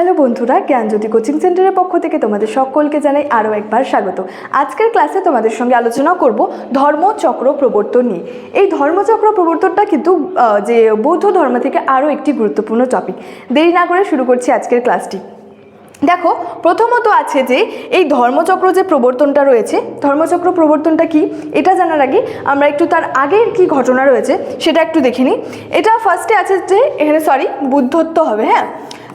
Hello বন্ধুরা, জ্ঞানজ্যোতি coaching সেন্টারের পক্ষ থেকে তোমাদের সকলকে জানাই আরও একবার স্বাগত। আজকের ক্লাসে তোমাদের সঙ্গে আলোচনা করব ধর্মচক্র প্রবর্তন নিয়ে। এই ধর্মচক্র প্রবর্তনটা কিন্তু যে বৌদ্ধ ধর্ম থেকে আরও একটি গুরুত্বপূর্ণ টপিক দেরি না করে শুরু করছি আজকের ক্লাসটি। দেখো, প্রথমত আছে যে এই ধর্মচক্র যে প্রবর্তনটা রয়েছে, ধর্মচক্র প্রবর্তনটা কি? এটা জানার আগে আমরা একটু তার আগের কি ঘটনা রয়েছে, সেটা একটু দেখে নিই। এটা ফার্স্টে আছে যে, এখানে সরি বুদ্ধত্ব হবে হ্যাঁ?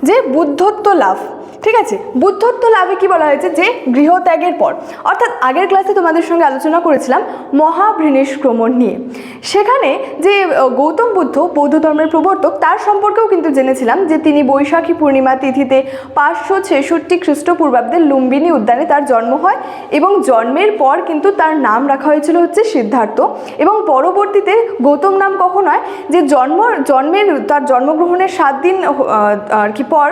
যে বুদ্ধত্ব লাভ। ঠিক আছে? বুদ্ধত্ব লাভে কি বলা হয়েছে? যে গৃহত্যাগের পর। অর্থাৎ আগের ক্লাসে তোমাদের সঙ্গে আলোচনা করেছিলাম মহাভৃণিষ্ক্রমণ নিয়ে। সেখানে যে গৌতম বুদ্ধ, বৌদ্ধ ধর্মের প্রবর্তক, তার সম্পর্কেও কিন্তু জেনেছিলাম যে তিনি বৈশাখী পূর্ণিমা তিথিতে পাঁচশো ছেষট্টি খ্রিস্টপূর্বাব্দে লুম্বিনী উদ্যানে তার জন্ম হয় এবং জন্মের পর কিন্তু তার নাম রাখা হয়েছিল হচ্ছে সিদ্ধার্থ। এবং পরবর্তীতে গৌতম নাম কখন হয়? যে জন্ম, জন্মের, তার জন্মগ্রহণের সাত দিন আর কি পর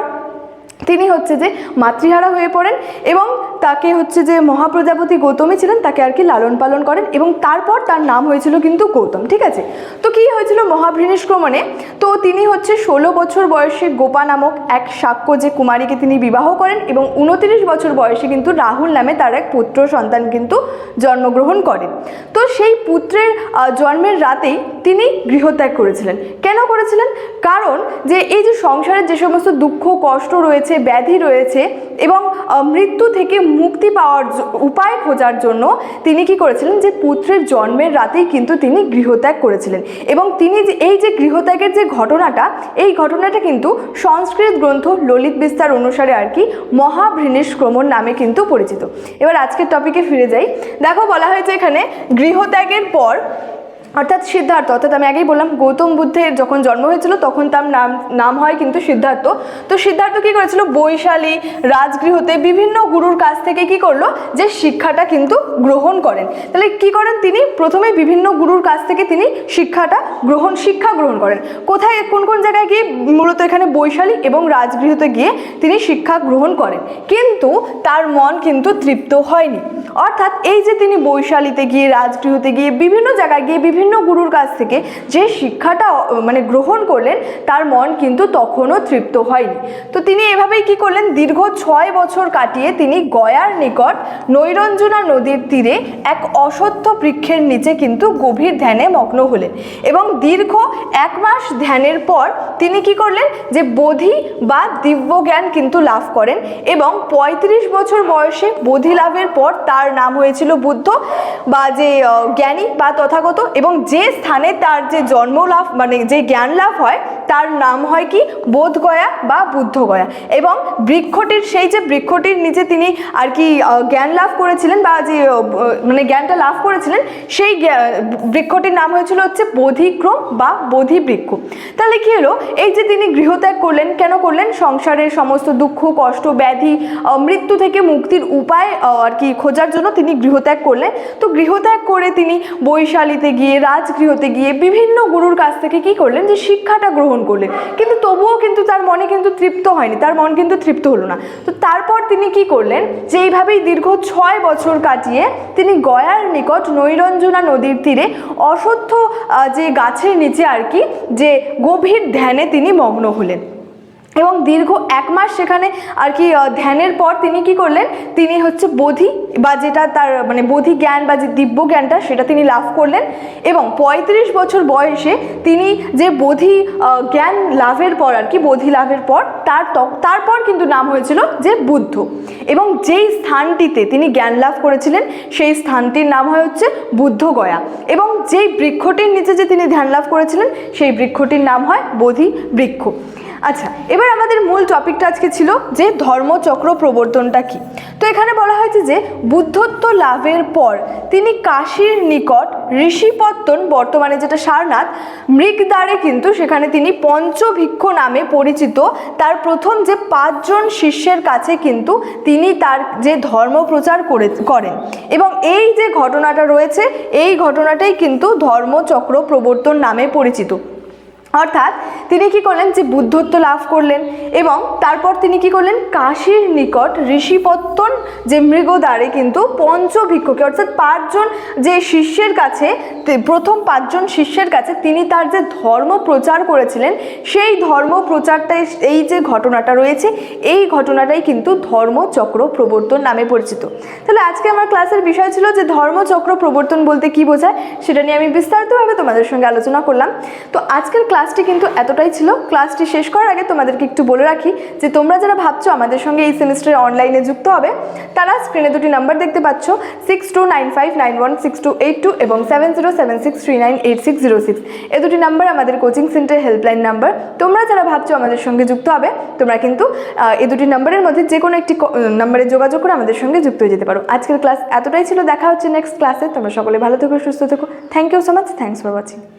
তিনি হচ্ছে যে মাতৃহারা হয়ে পড়েন এবং তাকে হচ্ছে যে মহাপ্রজাপতি গৌতমী ছিলেন, তাকে আর কি লালন পালন করেন এবং তারপর তার নাম হয়েছিল কিন্তু গৌতম, ঠিক আছে? তো কি হয়েছিল মহাভৃণিষ্ক্রমণে তো তিনি হচ্ছে ষোলো বছর বয়সে গোপা নামক এক সাক্ষ্য যে কুমারীকে তিনি বিবাহ করেন এবং উনতিরিশ বছর বয়সে কিন্তু রাহুল নামে তার এক পুত্র সন্তান কিন্তু জন্মগ্রহণ করেন। তো সেই পুত্রের জন্মের রাতেই তিনি গৃহত্যাগ করেছিলেন। কেন করেছিলেন? কারণ যে এই যে সংসারের যে সমস্ত দুঃখ, কষ্ট রয়েছে, ব্যাধি রয়েছে এবং মৃত্যু থেকে মুক্তি পাওয়ার উপায় খোঁজার জন্য তিনি কি করেছিলেন? যে পুত্রের জন্মের রাতেই কিন্তু তিনি গৃহত্যাগ করেছিলেন। এবং তিনি এই যে গৃহত্যাগের যে ঘটনাটা, এই ঘটনাটা কিন্তু সংস্কৃত গ্রন্থ ললিত বিস্তার অনুসারে আর কি মহাভৃণিষ্ক্রমণ নামে কিন্তু পরিচিত। এবার আজকের টপিকে ফিরে যাই। দেখো বলা হয়েছে এখানে, গৃহত্যাগের পর অর্থাৎ সিদ্ধার্থ, অর্থাৎ আমি আগেই বললাম, গৌতম বুদ্ধের যখন জন্ম হয়েছিল, তখন তার নাম নাম হয় কিন্তু সিদ্ধার্থ। তো সিদ্ধার্থ কী করেছিল? বৈশালী, রাজগৃহতে বিভিন্ন গুরুর কাছ থেকে কি করল? যে শিক্ষাটা কিন্তু গ্রহণ করেন। তাহলে কি করেন তিনি? প্রথমে বিভিন্ন গুরুর কাছ থেকে তিনি শিক্ষাটা গ্রহণ, শিক্ষা গ্রহণ করেন। কোথায়, কোন কোন জায়গায় গিয়ে? মূলত এখানে বৈশালী এবং রাজগৃহতে গিয়ে তিনি শিক্ষা গ্রহণ করেন। কিন্তু তার মন কিন্তু তৃপ্ত হয়নি। অর্থাৎ এই যে তিনি বৈশালীতে গিয়ে, রাজগৃহতে গিয়ে, বিভিন্ন জায়গায় গিয়ে, বিভিন্ন গুরুর কাছ থেকে যে শিক্ষাটা মানে গ্রহণ করলেন, তার মন কিন্তু তখনও তৃপ্ত হয়নি। তো তিনি এভাবেই কি করলেন? দীর্ঘ ছয় বছর কাটিয়ে তিনি গয়ার নিকট নৈরঞ্জনা নদীর তীরে এক অসত্য বৃক্ষের নিচে কিন্তু গভীর ধ্যানে মগ্ন হলেন এবং দীর্ঘ এক মাস ধ্যানের পর তিনি কি করলেন? যে বোধি বা দিব্য জ্ঞান কিন্তু লাভ করেন এবং ৩৫ বছর বয়সে বোধি লাভের পর তার নাম হয়েছিল বুদ্ধ বা যে জ্ঞানী বা তথাগত এবং যে স্থানে তার যে জন্ম লাভ মানে যে জ্ঞান লাভ হয়, তার নাম হয় কি? বোধগয়া বা বুদ্ধগয়া। এবং বৃক্ষটির, সেই যে বৃক্ষটির নিচে তিনি আর কি জ্ঞান লাভ করেছিলেন বা যে মানে জ্ঞানটা লাভ করেছিলেন, সেই বৃক্ষটির নাম হয়েছিল হচ্ছে বোধিক্রম বা বোধি বৃক্ষ তাহলে কী হলো? এই যে তিনি গৃহত্যাগ করলেন, কেন করলেন? সংসারের সমস্ত দুঃখ, কষ্ট, ব্যাধি মৃত্যু থেকে মুক্তির উপায় আর কি খোঁজার জন্য তিনি গৃহত্যাগ করলেন। তো গৃহত্যাগ করে তিনি বৈশালীতে গিয়ে রাজগৃহতে গিয়ে বিভিন্ন গুরুর কাছ থেকে কি করলেন? যে শিক্ষাটা গ্রহণ করলেন। কিন্তু তবুও কিন্তু তার মনে কিন্তু তৃপ্ত হয়নি। তার মন কিন্তু তৃপ্ত হলো না। তো তারপর তিনি কি করলেন? যে এইভাবেই দীর্ঘ ছয় বছর কাটিয়ে তিনি গয়ার নিকট নৈরঞ্জনা নদীর তীরে অসত্য যে গাছের নিচে আর কি, যে গভীর ধ্যানে তিনি মগ্ন হলেন। এবং দীর্ঘ এক মাস সেখানে আর কি ধ্যানের পর তিনি কি করলেন? তিনি হচ্ছে বোধি বা যেটা তার মানে বোধি জ্ঞান বা যে দিব্য জ্ঞানটা সেটা তিনি লাভ করলেন এবং ৩৫ বছর বয়সে তিনি যে বোধি জ্ঞান লাভের পর আর কি, বোধি লাভের পর তার তারপর কিন্তু নাম হয়েছিল যে বুদ্ধ এবং যেই স্থানটিতে তিনি জ্ঞান লাভ করেছিলেন সেই স্থানটির নাম হয় হচ্ছে বুদ্ধগয়া এবং যেই বৃক্ষটির নিচে যে তিনি ধ্যান লাভ করেছিলেন সেই বৃক্ষটির নাম হয় বোধি বৃক্ষ। আচ্ছা এবার আমাদের মূল টপিকটা আজকে ছিল যে ধর্মচক্র প্রবর্তনটা কি। তো এখানে বলা হয়েছে যে বুদ্ধত্ব লাভের পর তিনি কাশীর নিকট ঋষিপত্তন, বর্তমানে যেটা সারনাথ, মৃগদ্বারে কিন্তু সেখানে তিনি পঞ্চভিক্ষ নামে পরিচিত, তার প্রথম যে পাঁচজন শিষ্যের কাছে কিন্তু তিনি তার যে ধর্ম প্রচার করে, করেন। এবং এই যে ঘটনাটা রয়েছে, এই ঘটনাটাই কিন্তু ধর্মচক্র প্রবর্তন নামে পরিচিত। অর্থাৎ তিনি কি করলেন? যে বুদ্ধত্ব লাভ করলেন এবং তারপর তিনি কি করলেন? কাশীর নিকট ঋষিপত্তন যে মৃগদ্বারে কিন্তু পঞ্চভিক্ষুকে, অর্থাৎ পাঁচজন যে শিষ্যের কাছে প্রথম পাঁচজন শিষ্যের কাছে তিনি তার যে ধর্ম প্রচার করেছিলেন, সেই ধর্ম প্রচারটাই এই যে ঘটনাটা রয়েছে, এই ঘটনাটাই কিন্তু ধর্মচক্র প্রবর্তন নামে পরিচিত। তাহলে আজকে আমার ক্লাসের বিষয় ছিল যে ধর্মচক্র প্রবর্তন বলতে কি বোঝায়, সেটা নিয়ে আমি বিস্তারিতভাবে তোমাদের সঙ্গে আলোচনা করলাম। তো আজকের ক্লাসটি কিন্তু এতটাই ছিল। ক্লাসটি শেষ করার আগে তোমাদেরকে একটু বলে রাখি যে তোমরা যারা ভাবছ আমাদের সঙ্গে এই সেমিস্টারে অনলাইনে যুক্ত হবে, তারা স্ক্রিনে দুটি নাম্বার দেখতে পাচ্ছ six two nine five nine one six two eight two এবং seven zero seven six three nine eight six zero six এ দুটি নাম্বার আমাদের কোচিং সেন্টার হেল্পলাইন নাম্বার তোমরা যারা ভাবছ আমাদের সঙ্গে যুক্ত হবে, তোমরা কিন্তু এই দুটি নাম্বারের মধ্যে যে কোনো একটি নাম্বারে যোগাযোগ করে আমাদের সঙ্গে যুক্ত হয়ে যেতে পারো। আজকের ক্লাস এতটাই ছিল, দেখা হচ্ছে নেক্সট ক্লাসে তোমরা সকলে ভালো থেকো, সুস্থ থেকো। Thank you so much thanks for watching